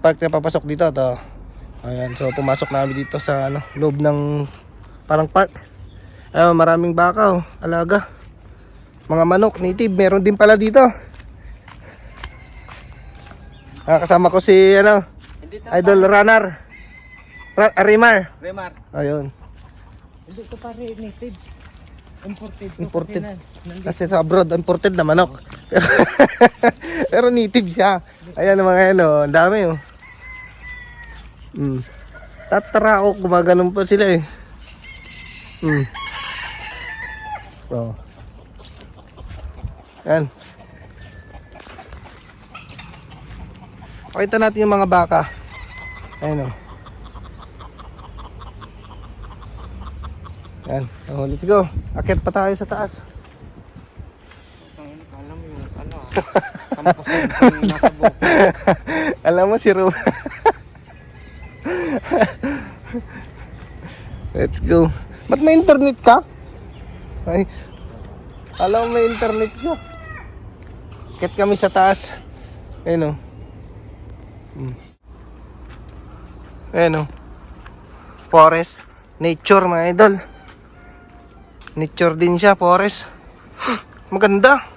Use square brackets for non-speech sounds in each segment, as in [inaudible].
park na papasok dito. To. Ayan, so pumasok namin dito sa ano, loob ng parang park. Ayun, maraming baka, oh, alaga. Mga manok, native, meron din pala dito. Ah, kasama ko si ano, Idol Runner. Ra- Arimar. Remar. Ayun. Hindi to pare native. Imported. Imported. Kasi na. Kasi sa abroad, imported na manok. [laughs] Pero native siya. Ayan mga ano, ang dami oh. Mm. Tatara ako, gumaganon pa sila eh. Mm. Oh. Yan. Pakita natin yung mga baka. Ayan oh. Yan. Oh, let's go. Akit pa tayo sa taas. Alam mo yung ano. [laughs] Alam mo si Ru. [laughs] [laughs] Let's go. Ba't may internet ka? Ay. Alam may internet ka. Kit kami sa taas. Ayun o. Hmm. Ayun o. Forest. Nature mga idol. Nature din siya, forest. [gasps] Maganda.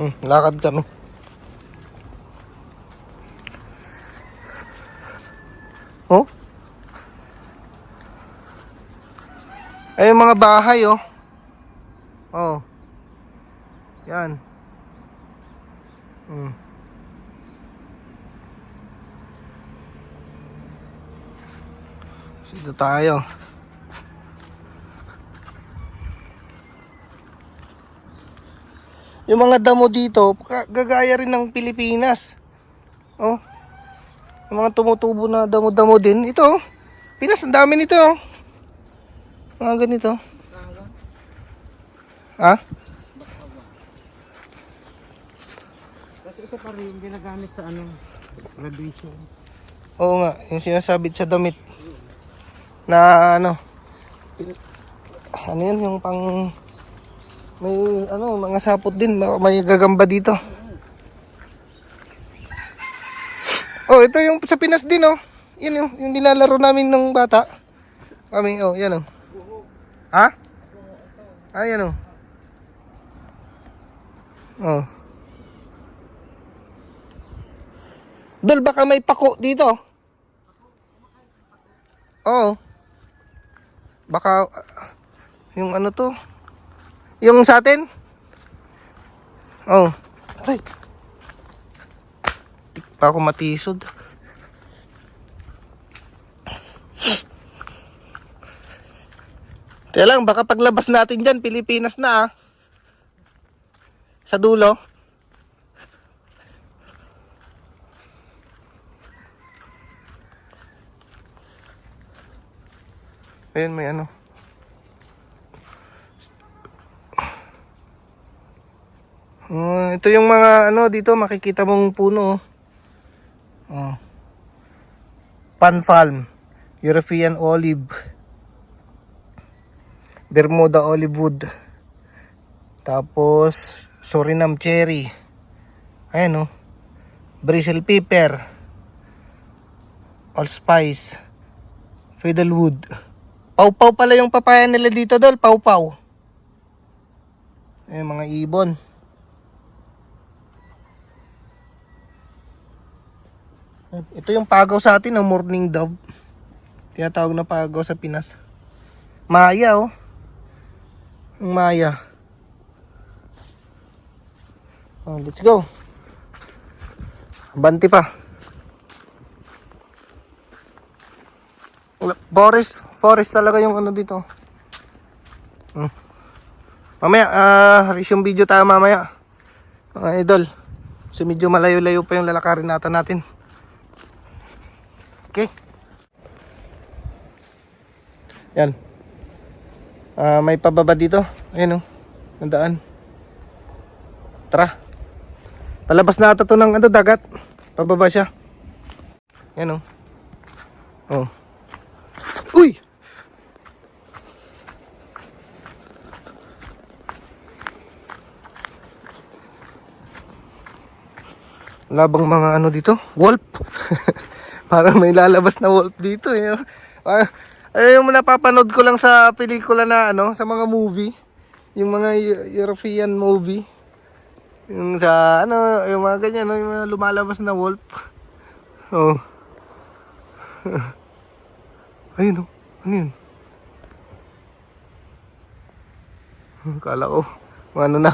Hmm, lakad kami. Oh? Ay, yung mga bahay, oh. Oh. Yan. Hmm. Dito tayo. Yung mga damo dito, gagaya rin ng Pilipinas. Oh. Yung mga tumutubo na damo-damo din. Ito, oh. Pinas, ang dami nito. Oh. Mga ganito. Ha? Kasi ito pare yung ginagamit sa ano. Graduation. Oo nga, yung sinasabit sa damit. Na ano, ano yun, yung pang, may ano, mga sapot din, ma- may gagamba dito. Oh, ito yung sa Pinas din, oh. Yun yung, yung nilalaro namin ng bata. Kami, oh, yan, oh. Ha? Ah, yan, oh. Oh. Dol, baka may pako dito. Oo. Baka, uh, yung ano to? Yung sa atin? Oo. Aray. Di pa ako matisod. Kaya lang, baka paglabas natin dyan, Pilipinas na ah. Sa dulo. Ayun, may ano. Ito yung mga ano dito makikita mong puno. Oh. Oh. Panfalm, European olive, Bermuda olive wood. Tapos Suriname cherry. Ayan oh. Brazil pepper. Allspice. Fiddlewood. Pau-pau pala yung papaya nila dito, dol. Pau-pau. Ayun, mga ibon. Ito yung pagaw sa atin, ang morning dove. Tinatawag na pagaw sa Pinas. Maya, oh. Maya. Oh, let's go. Banti pa. Forest, forest talaga yung ano dito. Hmm. Mamaya, ah, resume video tayo mamaya. Mga idol. So medyo malayo-layo pa yung lalakarin natin natin. Okay. Yan. Uh, may pababa dito. Ayan o. Oh, ang. Tara. Palabas na ata to ng ano, dagat. Pababa siya. Ayan o. Oh. oh. Uy! Labang mga ano dito. Wolf. [laughs] Parang may lalabas na wolf dito eh. Parang, ay, yung napapanood ko lang sa pelikula na ano, sa mga movie. Yung mga Eu- European movie. Yung sa ano, yung mga ganyan, no, yung mga lumalabas na wolf. Oh. [laughs] Ayun oh. Ano yun? Kala ko, ano na.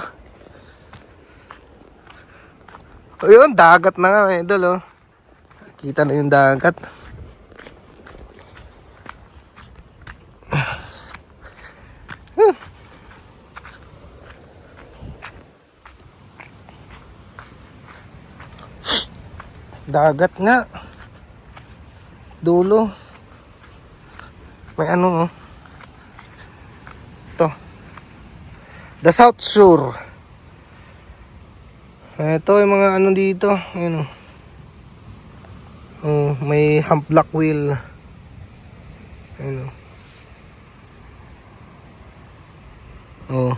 Ayun, dagat na nga, idol, oh. Kita na yung dagat. Dagat nga. Dulo. May ano, oh. Ito. The South Shore. Ito yung mga ano dito. Ayun oh. Oh, may hump block wheel. Ayun oh. Oh.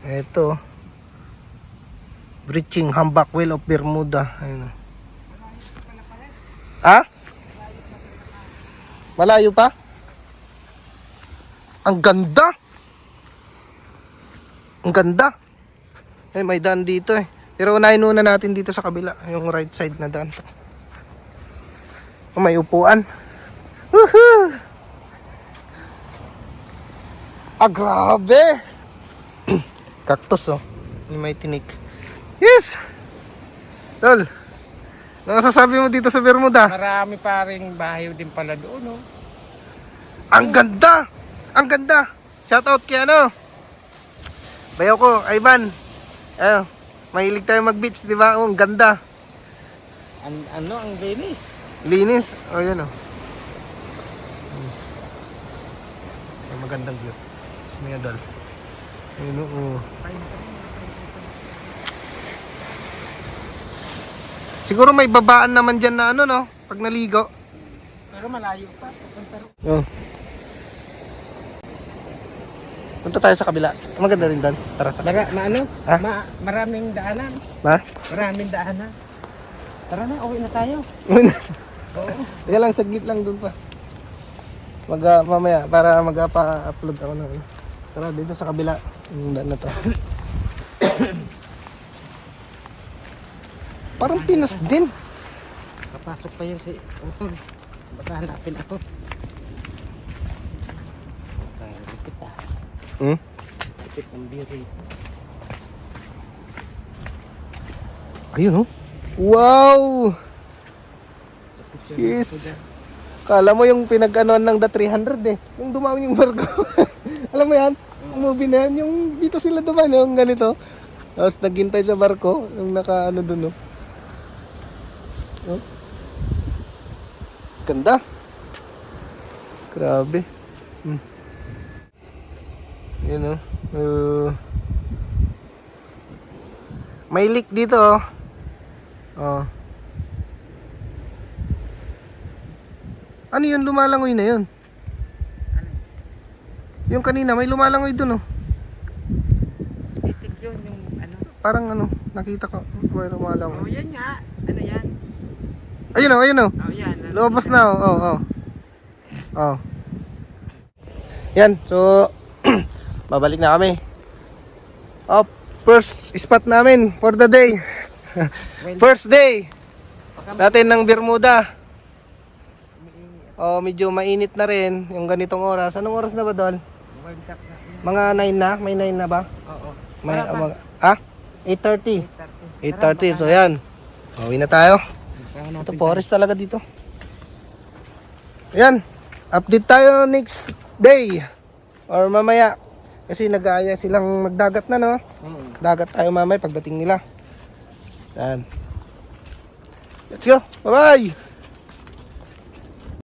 Ito. Breaching humpback whale of Bermuda. Ayun oh. Ha? Malayo pa? Ang ganda! Ang ganda! Eh, may daan dito eh. Pero unahin muna natin dito sa kabila. Yung right side na daan. Oh, may upuan. Woohoo! Ah, grabe! [clears throat] Cactus oh. Yung may tinik. Yes! Tol, ano sasabi mo dito sa Bermuda? Marami pa rin bahay din pala doon, no? Ang ganda! Ang ganda! Shoutout kay ano? Bayaw ko, Ivan. Ayo, mahilig tayo mag-beach, di ba? Oh, ang ganda. An ano, ang linis. Linis. Oh, yun oh. Hmm. Ay, magandang view. Tapos may adal. Ayun oh. Siguro may babaan naman dyan na ano, no? Pag naligo. Pero malayo pa. Punta ro- Oh. Punta tayo sa kabila. Maganda rin doon. Tara sa Mara, ma ano? Ha? Ma maraming daanan. Ha? Maraming daanan. Tara na, uwi na tayo. [laughs] Oo. Teka lang, saglit lang doon pa. Mag, ah, mamaya, para mag-pa-upload ako ng ano. Tara, dito sa kabila. Yung daan na to. Parang Pinas din. Papasok pa yun si Utol. Baka hanapin ako. Hmm? Lipit ng beauty. Ayun oh. Wow! Yes. Kala mo yung pinag-anoan ng The 300 eh. Yung dumaon yung barko. [laughs] Alam mo yan? Yung movie na yan. Yung dito sila dumaan yung ganito. Tapos naghintay sa barko. Yung naka ano dun oh. Oh. Ganda. Grabe. Hmm. Yun oh. Uh, may leak dito oh. Oh. Ano yun? Lumalangoy na yun. Yung kanina, may lumalangoy dun oh. Itik yun yung ano. Parang ano, nakita ko. May Oh, lumalangoy. yan nga. Ano yan? Ayun oh, ayun oh. Oh, yan. Lumabas na oh. Oh, oh. oh. Yan, so babalik na kami. Oh, first spot namin for the day. First day natin ng Bermuda. Oh, medyo mainit na rin yung ganitong oras. Anong oras na ba, Dol? Yan. Mga 9 na? May 9 na ba? Oo. May, pa. mga, ah? 8.30. 8.30, 8:30. so yan. Uwi na tayo. Ito forest talaga dito. Ayan. Update tayo next day. Or mamaya. Kasi nag-aaya silang magdagat na, no? Dagat tayo mamaya pagdating nila. Yan. Let's go. Bye-bye!